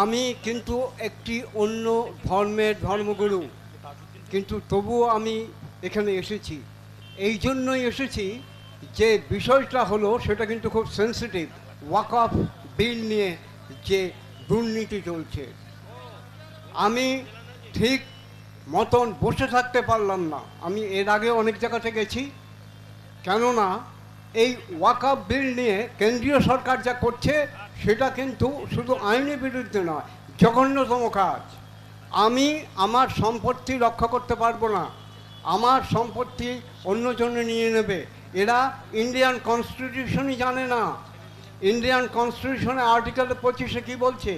আমি কিন্তু একটি অন্য ধর্মের ধর্মগুরু, কিন্তু তবুও আমি এখানে এসেছি। এই জন্যই এসেছি যে বিষয়টা হলো, সেটা কিন্তু খুব সেন্সিটিভ ওয়াক অফ বিল নিয়ে যে দুর্নীতি চলছে। আমি ঠিক মতন বসে থাকতে পারলাম না। আমি এর আগে অনেক জায়গাতে গেছি। কেননা, এই ওয়াকআপ বিল নিয়ে কেন্দ্রীয় সরকার যা করছে সেটা কিন্তু শুধু আইনের বিরুদ্ধে নয়, জঘন্যতম কাজ। আমি আমার সম্পত্তি রক্ষা করতে পারব না। আমার সম্পত্তি অন্যজনে নিয়ে নেবে। এরা ইন্ডিয়ান কনস্টিটিউশনই জানে না। ইন্ডিয়ান কনস্টিটিউশনে আর্টিকেল পঁচিশে কি বলছে?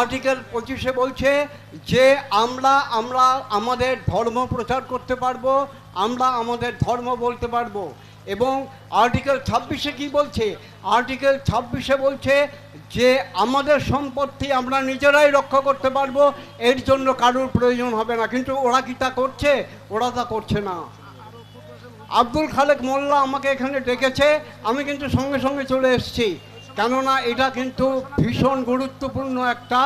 আর্টিকেল পঁচিশে বলছে যে, আমরা আমরা আমাদের ধর্ম প্রচার করতে পারব, আমরা আমাদের ধর্ম বলতে পারব। এবং আর্টিকেল ছাব্বিশে কি বলছে? আর্টিকেল ছাব্বিশে বলছে যে, আমাদের সম্পত্তি আমরা নিজেরাই রক্ষা করতে পারব, এর জন্য কারোর প্রয়োজন হবে না। কিন্তু ওরা কি তা করছে? ওরা তা করছে না। আব্দুল খালেক মোল্লা আমাকে এখানে ডেকেছে, আমি কিন্তু সঙ্গে সঙ্গে চলে এসেছি। কেননা এটা কিন্তু ভীষণ গুরুত্বপূর্ণ একটা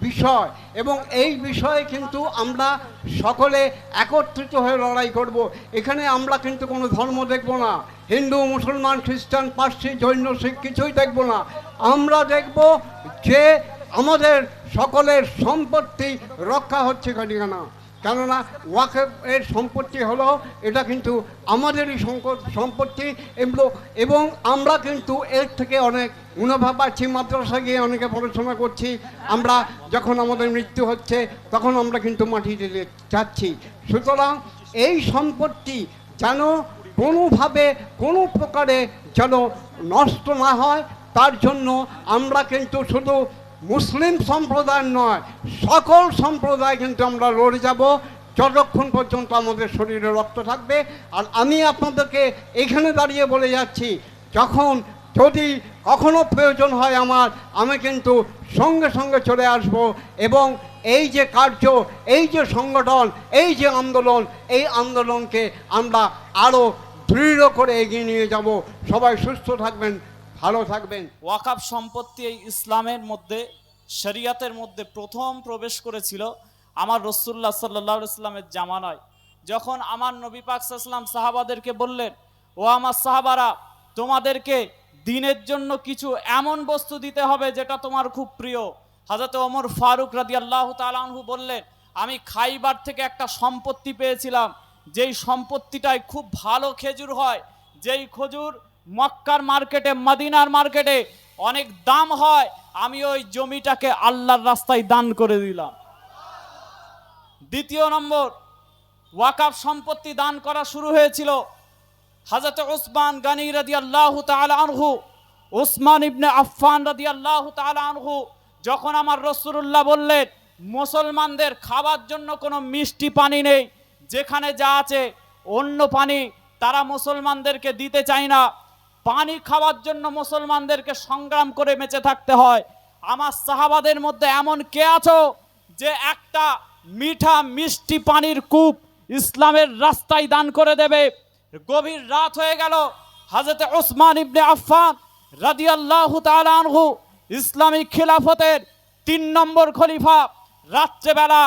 বিষয়। এবং এই বিষয়ে কিন্তু আমরা সকলে একত্রিত হয়ে লড়াই করব। এখানে আমরা কিন্তু কোনো ধর্ম দেখব না। হিন্দু, মুসলমান, খ্রিস্টান, পার্সি, জৈন, শিখ কিছুই দেখব না। আমরা দেখব যে আমাদের সকলের সম্পত্তি রক্ষা হচ্ছে কিনা কেননা ওয়াকেফ এর সম্পত্তি হলো, এটা কিন্তু আমাদেরই সম্পত্তি এগুলো এবং আমরা কিন্তু এর থেকে অনেক মুনাফা পাচ্ছি মাদ্রাসা গিয়ে অনেকে পড়াশোনা করছি। আমরা যখন আমাদের মৃত্যু হচ্ছে, তখন আমরা কিন্তু মাটি দিতে চাচ্ছি। সুতরাং এই সম্পত্তি যেন কোনোভাবে কোনো প্রকারে যেন নষ্ট না হয়, তার জন্য আমরা কিন্তু শুধু মুসলিম সম্প্রদায় নয়, সকল সম্প্রদায় কিন্তু আমরা লড়ে যাব। যতক্ষণ পর্যন্ত আমাদের শরীরে রক্ত থাকবে। আর আমি আপনাদেরকে এখানে দাঁড়িয়ে বলে যাচ্ছি, যখন যদি কখনো প্রয়োজন হয় আমার, আমি কিন্তু সঙ্গে সঙ্গে চলে আসব এবং এই যে কার্য, এই যে সংগঠন, এই যে আন্দোলন, এই আন্দোলনকে আমরা আরও দৃঢ় করে এগিয়ে নিয়ে যাব। সবাই সুস্থ থাকবেন। ভালো থাকবেন। ওয়াকাব সম্পত্তি এই ইসলামের মধ্যে, শরিয়াতের মধ্যে প্রথম প্রবেশ করেছিল আমার রসুল্লাহ সাল্লাহ ইসলামের জামানায়। যখন আমার নবী পাক সাল্লাম সাহাবাদেরকে বললেন, ও আমার সাহাবারা, তোমাদেরকে দিনের জন্য কিছু এমন বস্তু দিতে হবে যেটা তোমার খুব প্রিয়। হাজরত ওমর ফারুক রাদি আল্লাহ তালাহু বললেন, আমি খাইবার থেকে একটা সম্পত্তি পেয়েছিলাম। যেই সম্পত্তিটায় খুব ভালো খেজুর হয়, যেই খজুর মক্কার মার্কেটে, মদিনার মার্কেটে অনেক দাম হয়, আমি ওই জমিটাকে আল্লাহর রাস্তায় দান করে দিলাম। দ্বিতীয় নম্বর ওয়াকাফ সম্পত্তি দান করা শুরু হয়েছিল। হাজরত ওসমান গানি রাদি আল্লাহ আনহু ওসমান ইবনে আফফান রাদি আল্লাহ আনহু যখন আমার রসুল্লাহ বললেন, মুসলমানদের খাবার জন্য কোনো মিষ্টি পানি নেই, যেখানে যা আছে অন্য পানি তারা মুসলমানদেরকে দিতে চায় না। পানি খাওয়ার জন্য মুসলমানদেরকে সংগ্রাম করে বেঁচে থাকতে হয়। আমার সাহাবাদের মধ্যে এমন কে আছো যে একটা মিঠা মিষ্টি পানির কূপ ইসলামের রাস্তায় দান করে দেবে? গভীর রাত হয়ে গেল। হাজরতে ওসমান ইবনে আফফান রাদিয়াল্লাহু তাআলা আনহু ইসলামিক খিলাফতের তিন নম্বর খলিফা, রাত্রেবেলা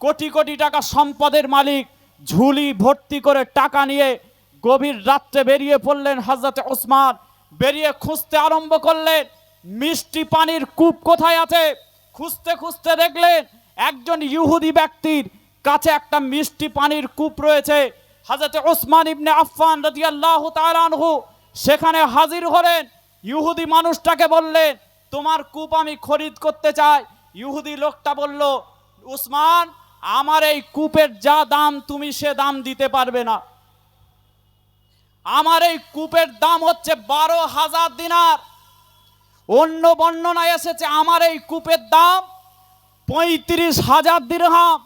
কোটি কোটি টাকা সম্পদের মালিক ঝুলি ভর্তি করে টাকা নিয়ে গভীর রাত্রে বেরিয়ে পড়লেন হাজরতে ওসমান। বেরিয়ে খুঁজতে আরম্ভ করলেন, মিষ্টি পানির কূপ কোথায় আছে? খুঁজতে খুঁজতে দেখলেন একজন ইহুদি ব্যক্তির কাছে একটা মিষ্টি পানির কূপ রয়েছে। হাজরতে ওসমান ইবনে আফফান রাদিয়াল্লাহু তাআলা আনহু সেখানে হাজির হলেন। ইহুদি মানুষটাকে বললেন, তোমার কূপ আমি খরিদ করতে চাই। ইহুদি লোকটা বলল উসমান আমার এই কূপের যা দাম, তুমি সে দাম দিতে পারবে না। আমার এই কূপের দাম হচ্ছে বারো হাজার দিনার। অন্য বর্ণনায় এসেছে, আমার এই কূপের দাম পঁয়ত্রিশ হাজার দিরহাম।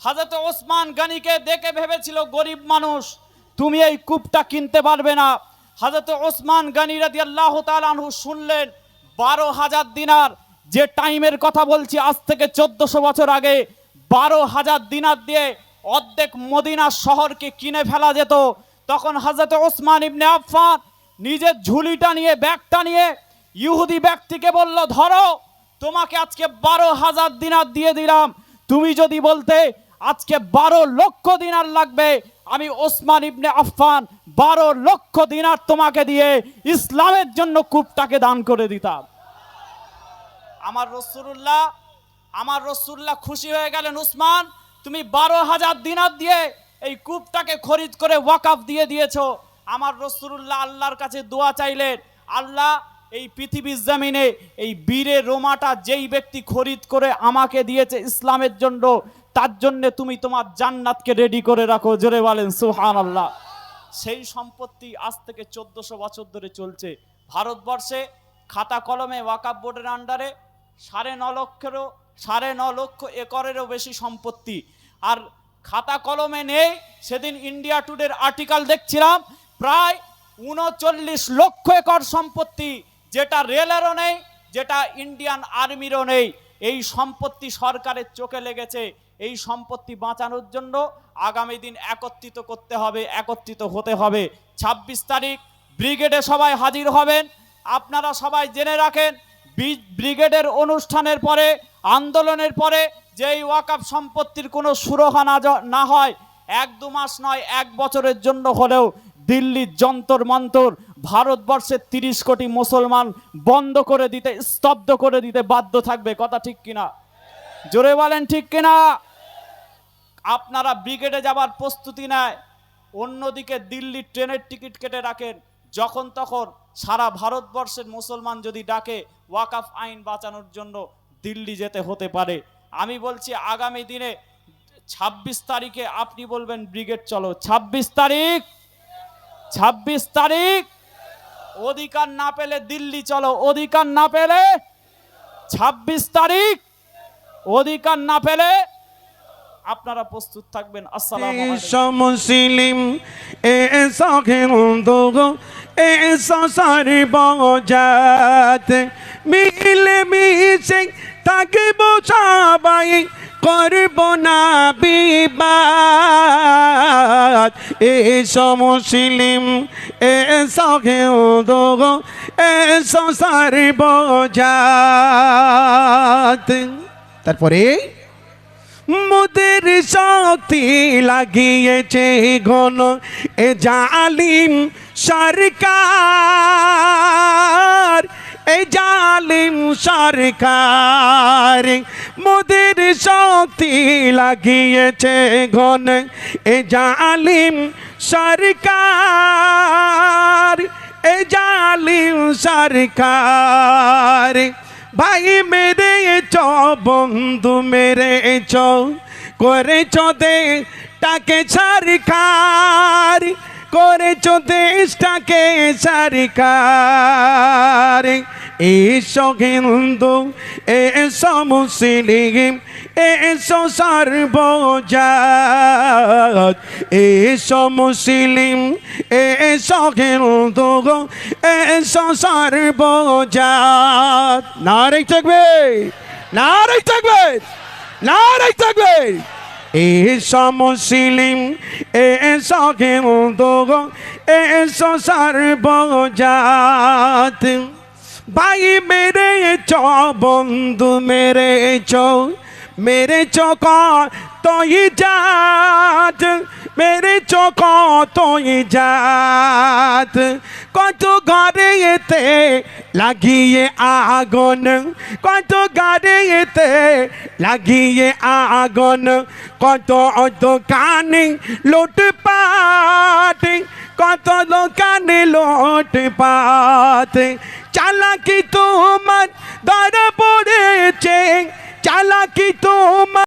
হাজরত ওসমান গানিকে দেখে ভেবেছিল, গরিব মানুষ, তুমি এই কূপটা কিনতে পারবে না। হাজরত ওসমান গানি রাদি আল্লাহ তালু শুনলেন, বারো হাজার দিনার। যে টাইমের কথা বলছি, আজ থেকে চোদ্দশো বছর আগে, বারো হাজার দিনার দিয়ে অর্ধেক মদিনা শহরকে কিনে ফেলা যেত। তখন হাজরত ওসমান ইবনে আফফান নিজের ঝুলিটা নিয়ে, ব্যাগটা নিয়ে ইহুদি ব্যক্তিকে বলল, ধরো, তোমাকে আজকে বারো হাজার দিনার দিয়ে দিলাম। তুমি যদি বলতে, আজকে বারো লক্ষ দিনার লাগবে, আমি ওসমান ইবনে আফফান বারো লক্ষ দিনার তোমাকে দিয়ে ইসলামের জন্য কূপটাকে দান করে দিতাম। আমার রসুল্লাহ আমার রসুল্লাহ খুশি হয়ে গেলেন উসমান তুমি বারো হাজার দিনার দিয়ে এই কূপটাকে খরিদ করে ওয়াকাফ দিয়ে দিয়েছ। আমার রসুল্লাহ আল্লাহর কাছে দোয়া চাইলেন, আল্লাহ, এই পৃথিবীর জমিনে এই বীরে রোমাটা যেই ব্যক্তি খরিদ করে আমাকে দিয়েছে ইসলামের জন্য, তার জন্য তুমি তোমার জান্নাতকে রেডি করে রাখো। জোরে বলেন সুহান আল্লাহ সেই সম্পত্তি আজ থেকে চোদ্দশো বছর ধরে চলছে। ভারতবর্ষে খাতা কলমে ওয়াকাব বোর্ডের আন্ডারে সাড়ে ন লক্ষেরও, সাড়ে ন লক্ষ একরেরও বেশি সম্পত্তি। আর খাতা কলমে নেই। সেদিন ইন্ডিয়া টুডের আর্টিকেল দেখছিলাম। প্রায় উনচল্লিশ লক্ষ একর সম্পত্তি, যেটা রেলেরও নেই, যেটা ইন্ডিয়ান আর্মিরও নেই। এই সম্পত্তি সরকারের চোখে লেগেছে। এই সম্পত্তি বাঁচানোর জন্য আগামী দিন একত্রিত করতে হবে, একত্রিত হতে হবে। ২৬ তারিখ ব্রিগেডে সবাই হাজির হবেন। আপনারা সবাই জেনে রাখেন ব্রিগেডের অনুষ্ঠানের পরে আন্দোলনের পরে যেই ওয়াকাপ সম্পত্তির কোনো সুরহা না না হয়, এক দু মাস নয়, এক বছরের জন্য হলেও দিল্লির যন্তর মন্তর ভারতবর্ষের তিরিশ কোটি মুসলমান বন্ধ করে দিতে, স্তব্ধ করে দিতে বাধ্য থাকবে। কথা ঠিক কিনা? জোরে বলেন ঠিক কিনা? আপনারা ব্রিগেডে যাবার প্রস্তুতি নেয়, অন্যদিকে দিল্লির ট্রেনের টিকিট কেটে রাখেন। যখন তখন সারা ভারতবর্ষের মুসলমান যদি ডাকে ওয়াকাফ আইন বাঁচানোর জন্য দিল্লি যেতে হতে পারে। আমি বলছি, আগামী দিনে ছাব্বিশ তারিখে আপনি বলবেন, ব্রিগেড চলো। ছাব্বিশ তারিখ ছাব্বিশ তারিখ, অধিকার না পেলে দিল্লি চলো। অধিকার না পেলে ছাব্বিশ তারিখ, অধিকার না পেলে আপনারা প্রস্তুত থাকবেন। মুসলিম থাকব বোঝাবাই করব না বিবাদ। এসা মুসলিম এসা হিন্দু এসা সারি বজাত তারপরে? মুদের শক্তি লাগিয়েছে ঘন, এ জালিম সরকার। এ জালিম সরকার, মুদের শক্তি লাগিয়েছে ঘন। এ জালিম সরকার, এ জালিম সরকার। ভাই মেরে চ, বন্ধু মেরে চ, করেছ দে টাকে সরকার। করেছ দেশটাকে সরকার। এসো হিন্দু এসো মুসলিম এসো সর্বজাত। এসো মুসলিম এসো হিন্দু এসো সর্বজাত। নারী থাকবে নারী থাকবে নারী থাকবে। এসো মুসলিম এসো হিন্দু এসো সর্বজাত ভাই মেরে চ বন্ধু মেরে চ মেরে চোখ তোই জাত। মেরে চোখ তোই জাত। কত ঘরে এতে লাগিয়ে আগুন, কত ঘরে এতে লাগিয়ে আগুন কত দোকানে লুটপাট কত দোকানে লুটপাট। চালাকি তোমার দর পড়েছে চালাকি তোমার